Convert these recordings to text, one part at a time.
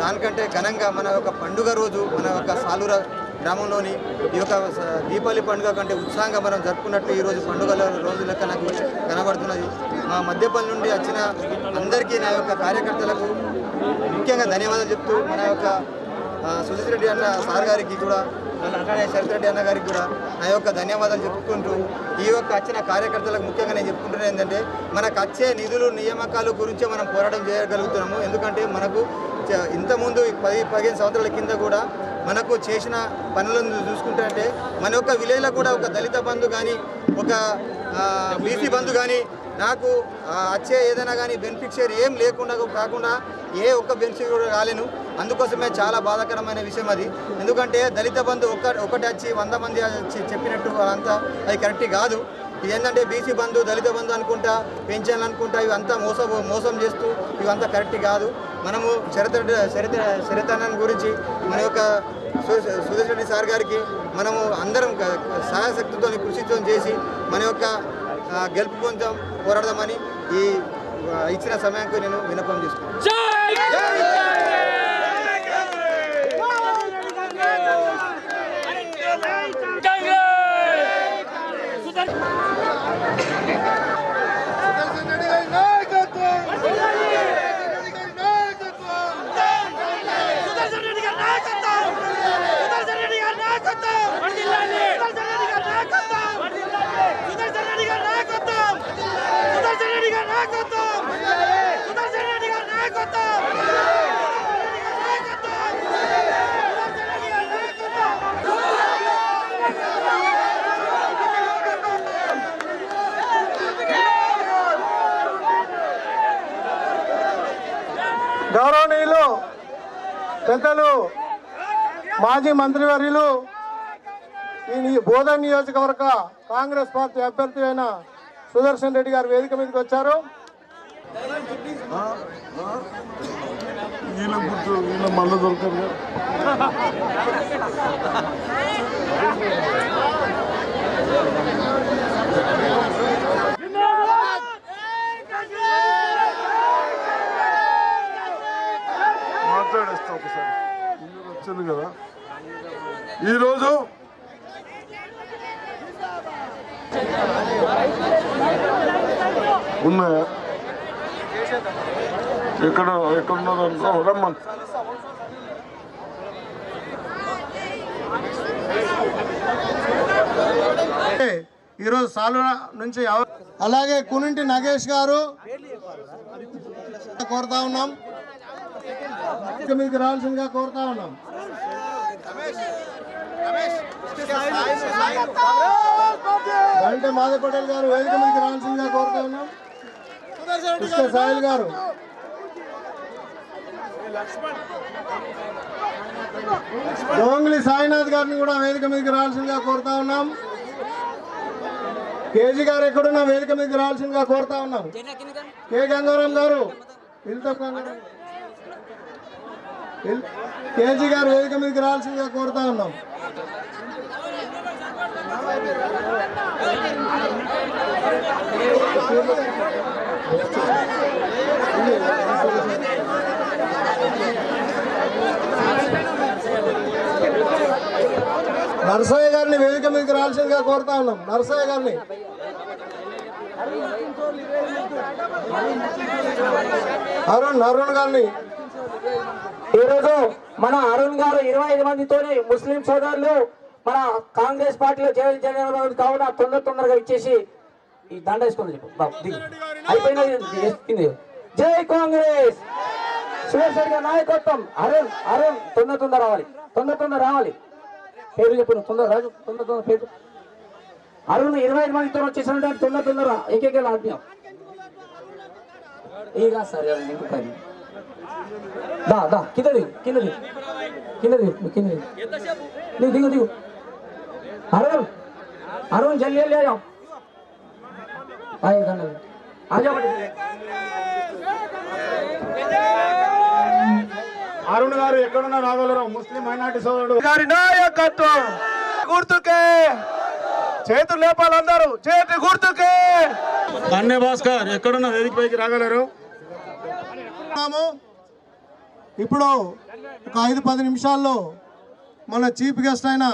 దానికంటే ఘనంగా మన యొక్క పండుగ రోజు మన యొక్క సాలూర గ్రామంలోని ఈ యొక్క దీపావళి పండుగ కంటే ఉత్సాహంగా మనం జరుపుకున్నట్టు ఈ రోజు పండుగల రోజు లెక్క నాకు కనబడుతున్నది. మా మద్యపల్లి నుండి వచ్చిన అందరికీ నా యొక్క కార్యకర్తలకు ముఖ్యంగా ధన్యవాదాలు చెప్తూ మన యొక్క సుజిత్ రెడ్డి అన్న సార్ గారికి కూడా మన శరత్ రెడ్డి అన్న గారికి కూడా నా యొక్క ధన్యవాదాలు చెప్పుకుంటూ ఈ యొక్క వచ్చిన కార్యకర్తలకు ముఖ్యంగా నేను చెప్పుకుంటున్నాను ఏంటంటే మనకు వచ్చే నిధులు నియామకాలు గురించే మనం పోరాటం చేయగలుగుతున్నాము. ఎందుకంటే మనకు ఇంతకుముందు పది పదిహేను సంవత్సరాల కింద కూడా మనకు చేసిన పనులను చూసుకుంటే మన యొక్క విలేజ్లో కూడా ఒక దళిత బంధు కానీ ఒక బీసీ బంధు కానీ నాకు వచ్చే ఏదైనా కానీ బెనిఫిషియర్ ఏం లేకుండా కాకుండా ఏ ఒక్క బెనిఫిట్ కూడా రాలేను. అందుకోసమే చాలా బాధాకరమైన విషయం అది. ఎందుకంటే దళిత బంధు ఒక్క ఒకటి వచ్చి వంద మంది చెప్పినట్టు అంతా అది కరెక్ట్ కాదు. ఏంటంటే బీసీ బంధు దళిత బంధు అనుకుంటా పెన్షన్లు అనుకుంటా ఇవంతా మోసం మోసం చేస్తూ ఇవంతా కరెక్ట్ కాదు మనము శరత శరత శరతన్నన్ గురించి మన యొక్క సు- రెడ్డి సార్ గారికి మనము అందరం సహాయశక్తితో కృషితో చేసి మన యొక్క గెలుపు పొందాం పోరాడదామని ఈ ఇచ్చిన సమయానికి నేను విన్నపం చేస్తున్నాను Thank you రెడ్డి గారి నాయకత్వం సుదర్శన్ రెడ్డి గారి నాయకత్వం సుదర్శన్ రెడ్డి గారి నాయకత్వం సుదర్శన్ రెడ్డి గారి నాయకత్వం సుదర్శన్ రెడ్డి గారి నాయకత్వం సుదర్శన్ రెడ్డి గారి నాయకత్వం గౌరవనీయులు పెద్దలు మాజీ మంత్రివర్యులు ఈ ని- బోధన్ నియోజకవర్గ కాంగ్రెస్ పార్టీ అభ్యర్థి అయిన సుదర్శన్ రెడ్డి గారు వేదిక మీదకి వచ్చారు. దొరకదు గుర్తు వీళ్ళ ఒకసారి. వీళ్ళు వచ్చింది కదా. ఈరోజు ఉన్నాయా? ఎక్కడ ఎక్కడున్నదో రమ్మని. ఈరోజు సాలువ నుంచి అలాగే కునింటి నగేష్ గారు కోరుతా ఉన్నాం. మీదకి రావాల్సిందిగా కోరుతా ఉన్నాం. అంటే మాధవ్ పటేల్ గారు వేదిక మీదకి రావాల్సిందిగా కోరుతా ఉన్నాం. కృష్ణ సాయిల్ గారు. డోంగ్లీ సాయినాథ్ గారిని కూడా వేదిక మీదకి రావాల్సిందిగా కోరుతా ఉన్నాం. కేజీ గారు ఎక్కడున్నా వేదిక మీదకి రావాల్సిందిగా కోరుతా ఉన్నాం. కే గంగారాం గారు ఇల్తఫ్ గంగారాం కేజీ గారు వేదిక మీదకి రావాల్సిందిగా కోరుతా ఉన్నాం. నరసయ్య గారిని వేదిక మీదకి రావాల్సిందిగా కోరుతా ఉన్నాం. నరసయ్య గారిని. అరుణ్ అరుణ్ గారిని ఈరోజు మన అరుణ్ గారు ఇరవై ఐదు మందితోని ముస్లిం సోదరులు మన కాంగ్రెస్ పార్టీలో చేయాలి కావున తొందర తొందరగా ఇచ్చేసి ఈ దండ వేసుకోండి జై కాంగ్రెస్. సురేష్ గారి నాయకత్వం. అరుణ్ అరుణ్ తొందర తొందర రావాలి. తొందర తొందర రావాలి. పేరు చెప్పిన తొందర రాజు తొందర తొందర పేరు అరుణ్ ఇరవై ఐదు మందితో వచ్చేసిన తొందర తొందర ఏకైక ఆజ్ఞ ఇక సరే ఇంకా దా దా కింద దిగు కింద దిగు. కింద దిగు కింద దిగు. దిగు దిగు దిగు. అరుణ్ అరుణ్ జల్లి అరుణ్ గారు ఎక్కడున్నా రాగలరు ముస్లిం మైనార్టీ సోదరుడు. గారి నాయకత్వం. గుర్తుకే. చేతులు లేపాలందరూ. చేతి గుర్తుకే. కన్య భాస్కర్ ఎక్కడున్న వేదిక పైకి రాగలరు? ఉన్నాము. ఇప్పుడు ఒక ఐదు పది నిమిషాల్లో మన చీఫ్ గెస్ట్ అయిన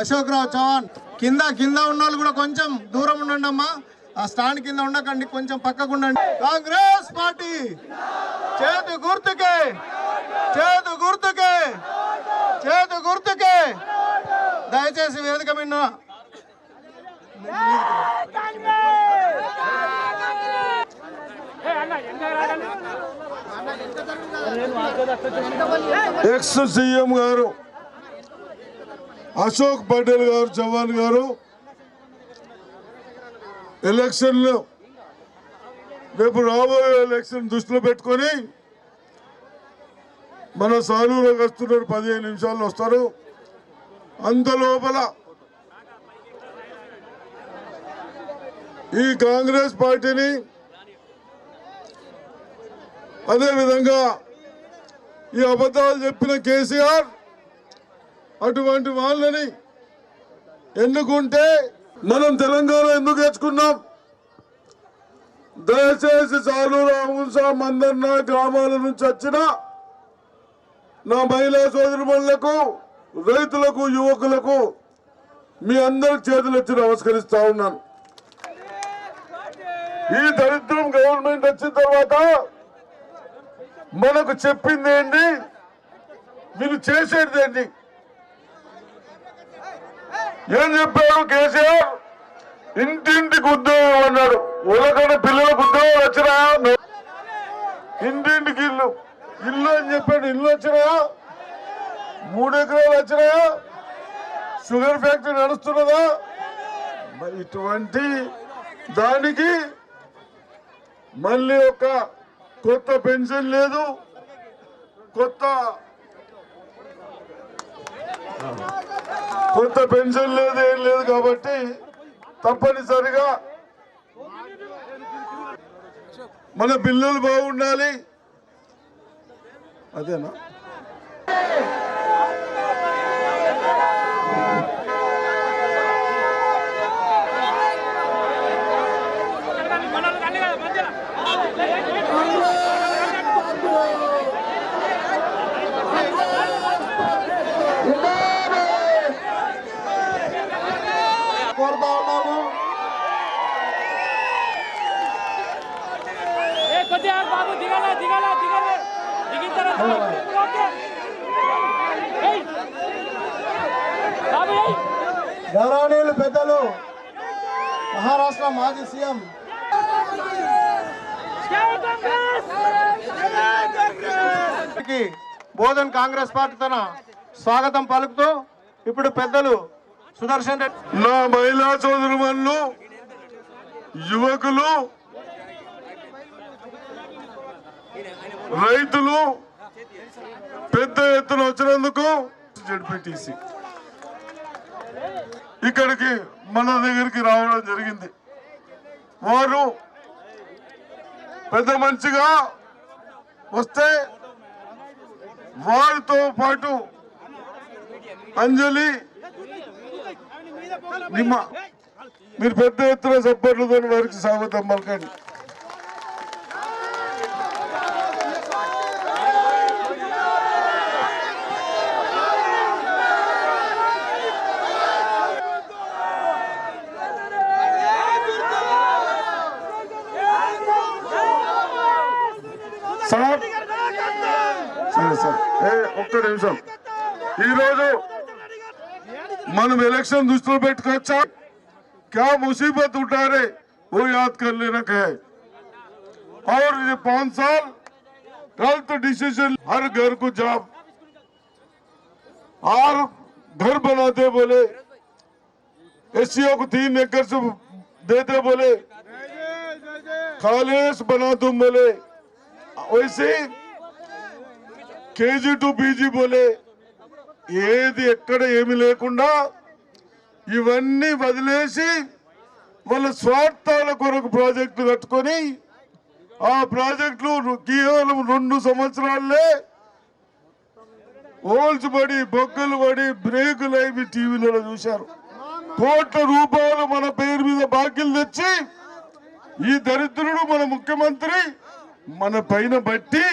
అశోక్ రావు చౌహాన్ కింద కింద ఉన్న వాళ్ళు కూడా కొంచెం దూరం ఉండండి అమ్మా. ఆ స్టాండ్ కింద ఉండకండి కొంచెం పక్కకు ఉండండి. కాంగ్రెస్ పార్టీ చేతు గుర్తుకే చేతు గుర్తుకే చేతు గుర్తుకే. దయచేసి వేదిక మిన్న ఎక్స్ సీఎం గారు అశోక్ పటేల్ గారు చౌహాన్ గారు ఎలక్షన్లు రేపు రాబోయే ఎలక్షన్ దృష్టిలో పెట్టుకొని మన సాలూరులోకి వస్తున్నారు పదిహేను నిమిషాల్లో వస్తారు. అంత లోపల ఈ కాంగ్రెస్ పార్టీని అదేవిధంగా ఈ అబద్ధాలు చెప్పిన కేసీఆర్ అటువంటి వాళ్ళని ఎన్నుకుంటే మనం తెలంగాణ ఎందుకు తెచ్చుకున్నాం దయచేసి సాలూరు అమున్సా మందన్న గ్రామాల నుంచి వచ్చిన నా మహిళా సోదరులకు రైతులకు యువకులకు మీ అందరి చేతులు నమస్కరిస్తా ఉన్నాను. ఈ దరిద్రం గవర్నమెంట్ వచ్చిన తర్వాత మనకు చెప్పింది ఏంటి మీరు చేసేది ఏంటి ఏం చెప్పారు కేసీఆర్? ఇంటింటికి ఉద్యోగం అన్నాడు. ఉలకన పిల్లలకు ఉద్యోగం వచ్చినా? ఇంటింటికి ఇల్లు. ఇల్లు అని చెప్పాడు. ఇల్లు వచ్చినా? మూడు ఎకరాలు వచ్చినా? షుగర్ ఫ్యాక్టరీ నడుస్తున్నదా? మరి ఇటువంటి దానికి మళ్ళీ ఒక కొత్త పెన్షన్ లేదు. కొత్త కొత్త పెన్షన్ లేదు ఏం లేదు కాబట్టి తప్పనిసరిగా మన పిల్లలు బాగుండాలి. అదేనా? గౌరవనీయులు పెద్దలు మహారాష్ట్ర మాజీ సీఎం. బోధన్ కాంగ్రెస్ పార్టీ తన స్వాగతం పలుకుతూ ఇప్పుడు పెద్దలు సుదర్శన్ రెడ్డి నా మహిళా సోదరుమణులు యువకులు రైతులు పెద్ద ఎత్తున వచ్చినందుకు జడ్పీటీసీ. ఇక్కడికి మన దగ్గరికి రావడం జరిగింది. వారు పెద్ద మంచిగా వస్తే వారితో పాటు అంజలి నిమ్మ మీరు పెద్ద ఎత్తున సపోర్ట్లతో వారికి స్వాగతం పలకండి. मन నిమిషం. दृष्टि क्या मुसीबत उठा रहे वो याद कर लेना कहे और ये पाँच साल गलत डिसीज़न हर घर को जाप और घर बनाते बोले एस को तीन एकड़ से देते बोले खालेस बना तुम बोले। वैसे కేజీ టు పీజీ పోలే. ఏది ఎక్కడ ఏమి లేకుండా ఇవన్నీ వదిలేసి వాళ్ళ స్వార్థాల కొరకు ప్రాజెక్టులు కట్టుకొని ఆ ప్రాజెక్టులు కేవలం రెండు సంవత్సరాలే హోల్స్ పడి బొగ్గలు పడి బ్రేకులు అయి టీవీలలో చూశారు. కోట్ల రూపాయలు మన పేరు మీద బాకీలు తెచ్చి ఈ దరిద్రుడు మన ముఖ్యమంత్రి మన పైన బట్టి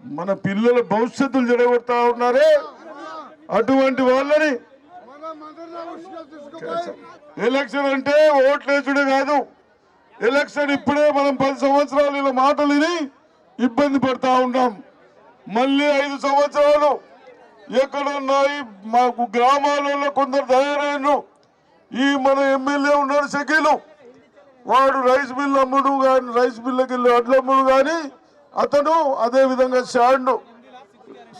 మన పిల్లల భవిష్యత్తులు జరగొడతా ఉన్నారే? అటువంటి వాళ్ళని ఎలక్షన్ అంటే ఓట్లేసుడే కాదు. ఎలక్షన్ ఇప్పుడే మనం పది సంవత్సరాలు ఇలా మాటలు విని ఇబ్బంది పడతా ఉన్నాం. మళ్ళీ ఐదు సంవత్సరాలు ఎక్కడున్నాయి మాకు గ్రామాలలో కొందరు తయారైన ఈ మన ఎమ్మెల్యే ఉన్నాడు షకీలు. వాడు రైస్ మిల్ అమ్ముడు కానీ రైస్ మిల్లకి వెళ్ళి అడ్లు కానీ అతను అదే విధంగా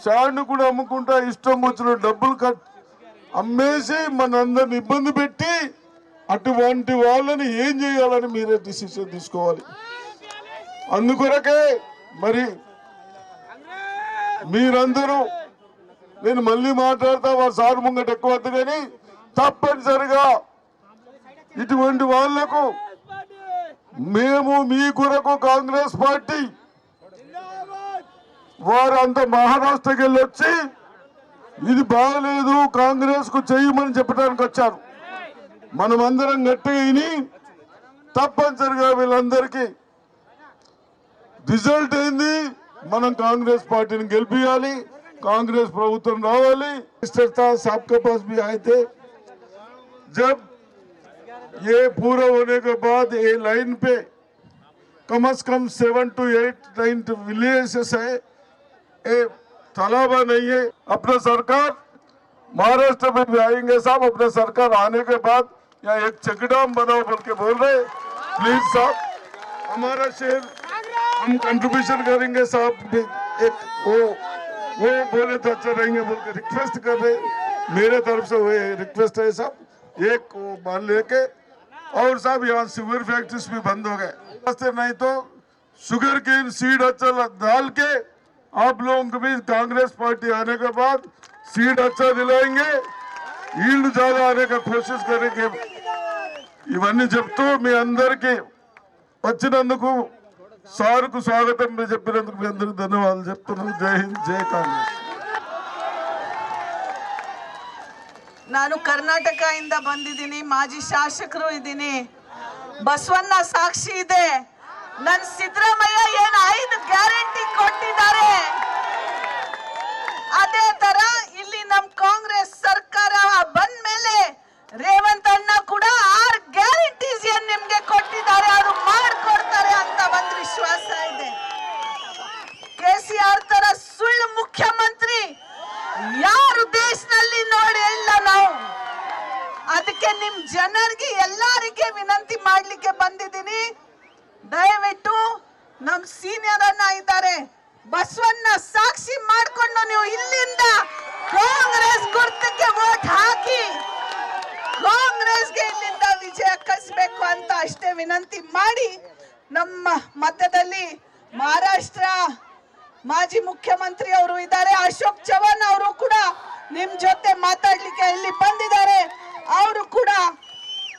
షాండ్ కూడా అమ్ముకుంటా ఇష్టం వచ్చిన డబ్బులు కట్ అమ్మేసి మనందరిని ఇబ్బంది పెట్టి అటువంటి వాళ్ళని ఏం చేయాలని మీరే డిసిషన్ తీసుకోవాలి. అందుకొరకే మరి మీరందరూ నేను మళ్ళీ మాట్లాడతా వారు సార్ ముంగట ఎక్కువ వద్దు కానీ తప్పనిసరిగా ఇటువంటి వాళ్ళకు మేము మీ కొరకు కాంగ్రెస్ పార్టీ వారంతా మహారాష్ట్రకి వెళ్ళొచ్చి ఇది బాగలేదు కాంగ్రెస్కు చేయమని చెప్పడానికి వచ్చారు. మనమందరం గట్టిని తప్పనిసరిగా వీళ్ళందరికీ రిజల్ట్ అయింది మనం కాంగ్రెస్ పార్టీని గెలిపియాలి కాంగ్రెస్ ప్రభుత్వం రావాలి. था साहब के पास भी ఏ थे जब ये पूरा होने के बाद ये लाइन पे ये तालाबा नहीं है। अपना सरकार, महाराष्ट्र में भी आएँगे साहब। अपना सरकार आने के बाद यहाँ एक चकडाम बनाओ बोल के बोल रहे प्लीज़ साहब, हमारा शहर हम कंट्रीब्यूशन करेंगे साहब। एक वो वो बोले तो अच्छा रहेंगे बोल के रिक्वेस्ट कर रहे मेरे तरफ़ से वो रिक्वेस्ट है साहब। एक वो मान लेके, और साहब यहाँ शुगर फैक्ट्रीज भी बंद हो गए। नहीं तो शुगर केन सीड अच्छा डाल के आप लोगों के बीच कांग्रेस पार्टी आने के बाद सीट अच्छा दिलाएंगे ఈళ్ళు చాలా అనేక కోషిష్ కరెక్ట్ ఇవన్నీ చెప్తూ మీ అందరికి వచ్చినందుకు సార్కు స్వాగతం మీరు చెప్పినందుకు మీ అందరికి ధన్యవాదాలు చెప్తున్నాను జై హింద్ జై కాంగ్రెస్ ನಾನು ಕರ್ನಾಟಕ ಇಂದ ಬಂದಿದ್ದೀನಿ ಮಾಜಿ ಶಾಸಕರು ಇದ್ದೀನಿ ಬಸವಣ್ಣ ಸಾಕ್ಷಿ ಇದೆ ನನ್ನ ಸಿದ್ದರಾಮಯ್ಯ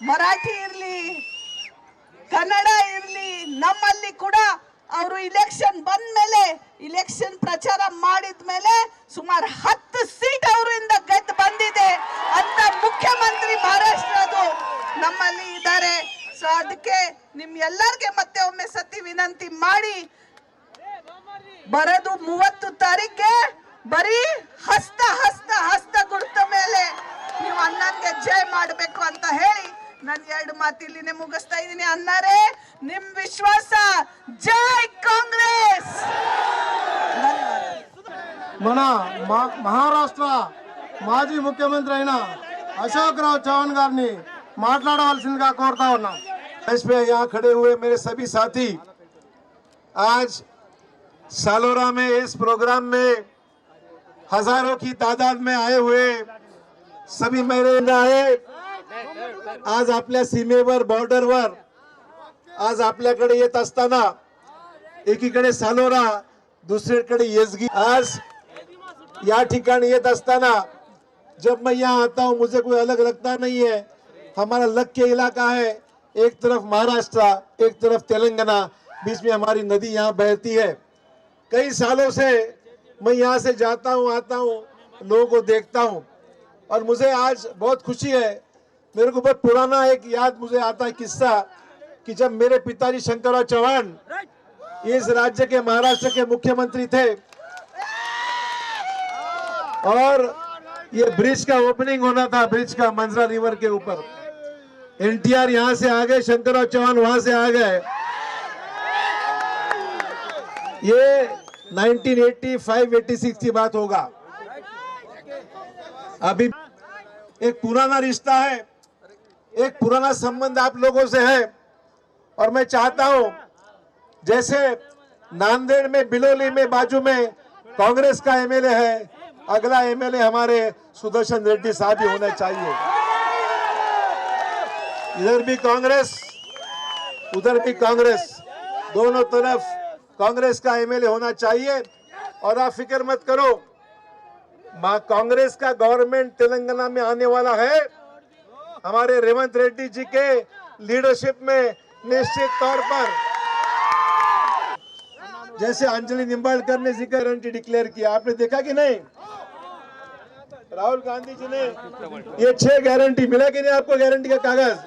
ಮರಾಠಿ ಇರಲಿ, ಕನ್ನಡ ಇರಲಿ, ನಮ್ಮಲ್ಲಿ ಕೂಡ ಅವರು ಇಲೆಕ್ಷನ್ ಬಂದ ಮೇಲೆ ಇಲೆಕ್ಷನ್ ಪ್ರಚಾರ ಮಾಡಿದ ಮೇಲೆ ಸುಮಾರು ಹತ್ತು ಸೀಟ್ ಅವರಿಂದ ಗೆದ್ದು ಬಂದಿದೆ ಅಂತ ಮುಖ್ಯಮಂತ್ರಿ ಮಹಾರಾಷ್ಟ್ರದು ನಮ್ಮಲ್ಲಿ ಇದ್ದಾರೆ. ಸೊ ಅದಕ್ಕೆ ನಿಮ್ ಎಲ್ಲರಿಗೆ ಮತ್ತೆ ಒಮ್ಮೆ ಸತಿ ವಿನಂತಿ ಮಾಡಿ, ಬರೋದು ಮೂವತ್ತು ತಾರೀಕೆ ಬರೀ ಹಸ್ತ ಹಸ್ತ ಹಸ್ತ ಗುರುತ ಮೇಲೆ ನೀವು ಅಣ್ಣನ್ಗೆ ಜಯ ಮಾಡಬೇಕು ಅಂತ ಹೇಳಿ ನಾನು ಎರಡು ಮಾತು ಇಲ್ಲಿನೇ ಮುಗಿಸ್ತಾ ಇದ್ದೀನಿ ಅಣ್ಣರೇ ನಿಮ್ ವಿಶ್ವಾಸ ಜೈ ಕಾಂಗ್ರೆಸ್ మన మా- మహారాష్ట్ర మాజీ ముఖ్యమంత్రి అయిన అశోక్ రావు చౌహాన్ గారిని మాట్లాడవలసిందిగా కోరుతా ఉన్నాం मंच पे यहाँ खड़े हुए मेरे सभी साथी आज सालोरा में इस प्रोग्राम में हजारों की तादाद में आए हुए सभी मेरे आहे आज आपल्या सीमेवर, बॉर्डरवर, आज असताना एकीकडे सालोरा, दुसरीकडे येसगी. आज या जब मैं यहाँ आता हूँ, मुझे कोई अलग लगता नहीं है। हमारा लक के इलाका है एक तरफ़ महाराष्ट्र, एक तरफ़ तेलंगाना। बीच में हमारी नदी यहाँ बहती है। कई सालों से मैं यहाँ से जाता हूँ, आता हूँ, लोगों को देखता हूँ। और मुझे आज बहुत खुशी है मेरे को बहुत पुराना एक याद मुझे आता है किस्सा कि जब मेरे पिताजी शंकरराव चौहान इस राज्य के महाराष्ट्र के मुख्यमंत्री थे। और ये ब्रिज का ओपनिंग होना था, ब्रिज का मंजरा रिवर के ऊपर। एनटीआर यहाँ से आ गए शंकरराव चौहान वहाँ से आ गए। ये 1985-86 की बात होगा। अभी एक पुराना रिश्ता है। एक पुराना संबंध आप लोगों से है। और मैं चाहता हूँ, जैसे नांदेड़ में, बिलोली में, बाजू में कांग्रेस का एमएलए है, अगला एमएलए हमारे सुदर्शन रेड्डी साहब ही होना चाहिए। इधर भी कांग्रेस, उधर भी कांग्रेस, दोनों तरफ़ कांग्रेस का एमएलए होना चाहिए। और आप फ़िक्र मत करो कांग्रेस का गवर्नमेंट तेलंगाना में आने वाला है। हमारे रेवंत रेड्डी जी के लीडरशिप में निश्चित तौर पर। जैसे अंजलि निम्बाड़कर ने ज़िक्र गारंटी डिक्लेयर किया, आपने देखा कि नहीं? राहुल गांधी जी ने ये छह गारंटी मिला कि नहीं आपको गारंटी का कागज़?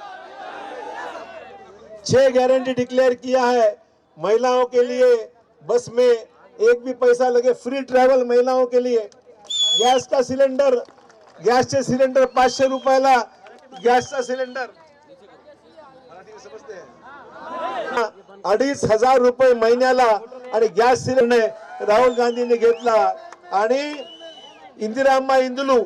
छह गारंटी डिक्लेयर किया है, महिलाओं के लिए बस में एक भी पैसा लगे फ्री ट्रॅव्हल महिलाओं के लिए। गैस का सिलेंडर गॅसचे सिलेंडर पाँच सौ पाचशे रुपयाला गॅसचा सिलेंडर. अडीच हजार रुपये महिन्याला आणि गॅस सिलेंडर राहुल गांधींनी घेतला. आणि इंदिरा अम्मा इंदुलू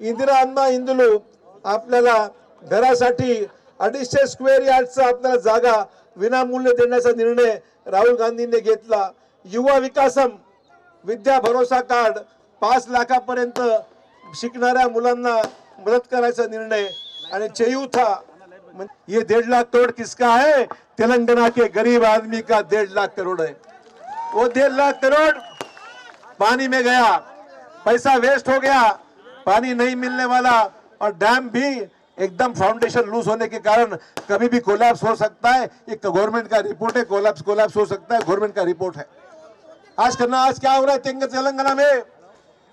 इंदिरा अम्मा इंदुलू आपल्याला घरासाठी अडीचशे स्क्वेअर यार्डचा आपल्याला जागा विनामूल्य देण्याचा निर्णय राहुल गांधींनी घेतला. युवा विकासम विद्या भरोसा कार्ड पाच लाखापर्यंत शिकणाऱ्या मुलांना मदत करायचा निर्णय आणि चेयूथा ये डेढ़ लाख करोड़ किसका है? तेलंगाना के गरीब आदमी का डेढ़ लाख करोड़ है। वो डेढ़ लाख करोड़ पानी में गया। पैसा वेस्ट हो गया। पानी नहीं मिलने वाला। और डैम भी एकदम फाउंडेशन लूज होने के कारण कभी भी कोलैप्स हो सकता है। ये गवर्नमेंट का रिपोर्ट है, कोलैप्स कोलैप्स हो सकता है, गवर्नमेंट का रिपोर्ट है। आज करना आज क्या हो रहा है तेलंगाना में?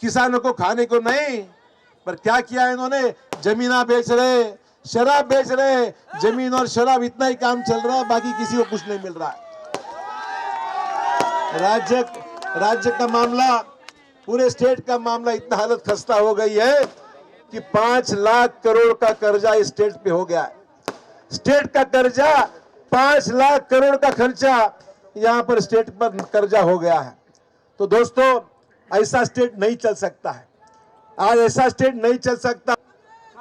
किसानों को खाने को नहीं, पर क्या किया इन्होंने? जमीना बेच रहे शराब बेच रहे ज़मीन और शराब इतना ही काम चल रहा है, बाकी किसी को कुछ नहीं मिल रहा है। राज्य राज्य का मामला, पूरे स्टेट का मामला इतना हालत खस्ता हो गई है कि पाँच लाख करोड़ का कर्जा स्टेट पे हो गया है। स्टेट का कर्जा, पाँच लाख करोड़ का खर्चा यहाँ पर स्टेट पर कर्जा हो गया है। तो दोस्तों, ऐसा स्टेट नहीं चल सकता है। आज ऐसा स्टेट नहीं चल सकता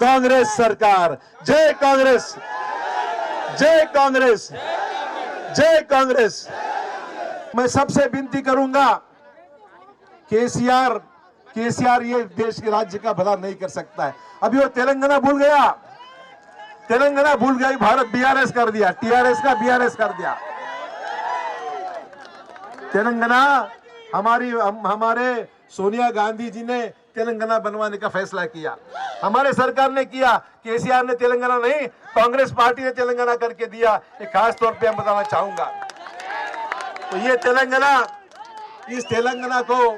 कांग्रेस सरकार। जय कांग्रेस। जय कांग्रेस। जय कांग्रेस। मैं सबसे विनती करूँगा केसीआर केसीआर ये देश के राज्य का भला नहीं कर सकता है। अभी वो तेलंगाना भूल गया। तेलंगाना भूल गई भारत बीआरएस कर दिया टीआरएस का बीआरएस कर दिया। तेलंगाना हमारी हम, हमारे सोनिया गांधी जी ने तेलंगाना बनवाने का फैसला किया। हमारे सरकार ने किया, केसीआर ने तेलंगाना नहीं, कांग्रेस पार्टी ने तेलंगाना करके दिया। ये खास तौर पे हम बताना चाहूँगा। तो ये तेलंगाना, इस तेलंगाना को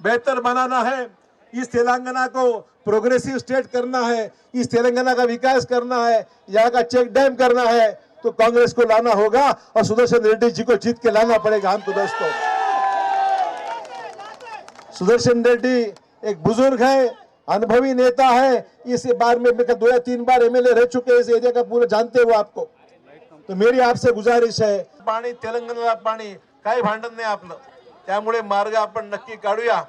बेहतर बनाना है, इस तेलंगाना को प्रोग्रेसिव स्टेट करना है, इस तेलंगाना का विकास करना है, यहाँ का चेक डैम करना है तो कांग्रेस को लाना होगा और सुदर्शन रेड्डी जी को जीत के लाना पड़ेगा हमको दोस्तों। सुदर्शन रेड्डी एक बुज़ुर्ग है, अनुभवी नेता है, इस बार में मैं दो या तीन बार एमएलए रह चुके हैं, इस एरिया का पूरा जानते हो आपको तो मेरी आपसे गुजारिश है। पाणी, तेलंगणाला पाणी, काही भांडण नाही त्यामुळे मार्ग आपण नक्की काढूया.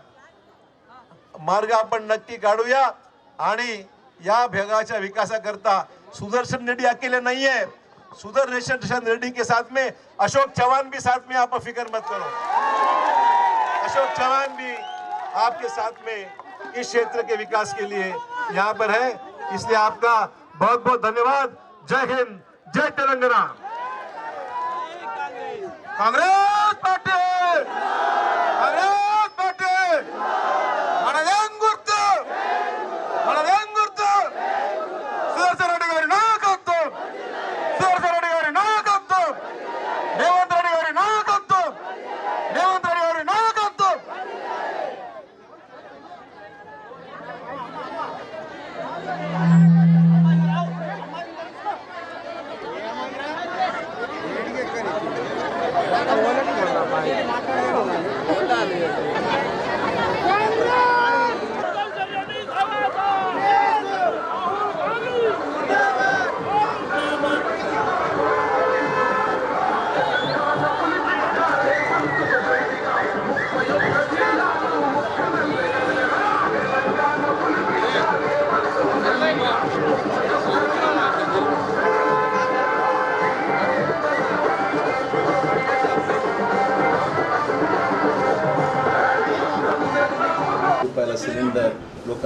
मार्ग आपण नक्की काढूया. आणि या भेगाच्या विकासाकरता सुदर्शन रेड्डी अकेले नहीं है सुदर्शन रेड्डी के साथ में, अशोक चौहान भी साथ में, आप फ़िक्र मत करो. अशोक चौहान भी आपके साथ में इस क्षेत्र के विकास के लिए यहाँ पर है। इसलिए आपका बहुत बहुत धन्यवाद। जय हिंद, जय तेलंगाना। कांग्रेस पार्टी!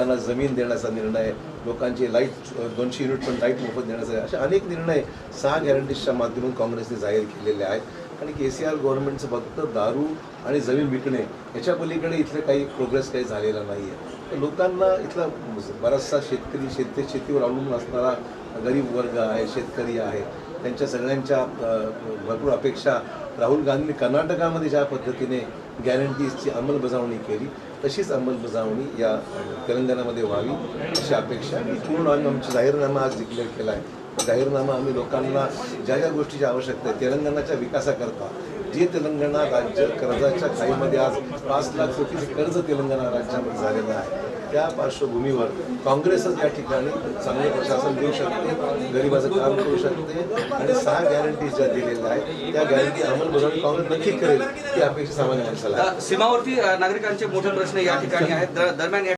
लोकांना जमीन देण्याचा निर्णय लोकांची लाइट दोनशे युनिट पण लाइट मोफत देण्याचा असे अनेक निर्णय सहा गॅरंटीजच्या माध्यमातून काँग्रेसने जाहीर केलेले आहेत. आणि के सी आर गव्हर्नमेंटचं फक्त दारू आणि जमीन विकणे याच्या पलीकडे इथले काही प्रोग्रेस काही झालेला नाही आहे तर लोकांना इथला बराचसा शेतकरी शेती शेतीवर अवलंबून असणारा गरीब वर्ग आहे शेतकरी आहे. त्यांच्या सगळ्यांच्या भरपूर अपेक्षा राहुल गांधींनी कर्नाटकामध्ये ज्या पद्धतीने गॅरंटीजची अंमलबजावणी केली तशीच अंमलबजावणी या तेलंगणामध्ये व्हावी अशी अपेक्षा आणि पूर्ण आम्ही आमचा जाहीरनामा आज डिक्लेअर केला आहे. जाहीरनामा आम्ही लोकांना ज्या ज्या गोष्टीची आवश्यकता आहे तेलंगणाच्या विकासाकरता जे तेलंगणा राज्य कर्जाच्या खाईमध्ये आज पाच लाख कोटीचे कर्ज तेलंगणा राज्यामध्ये झालेलं आहे. त्या पार्श्वभूमीवर काँग्रेसच या ठिकाणी चांगले प्रशासन देऊ शकते गरिबाचं काम करू शकते आणि सहा गॅरंटीज ज्या दिलेल्या आहेत त्या गॅरंटी अंमलबजावणी काँग्रेस नक्की करेल ही अपेक्षा सामान्य माणसाला सीमावर्ती नागरिकांचे मोठे प्रश्न या ठिकाणी आहेत. दरम्यान या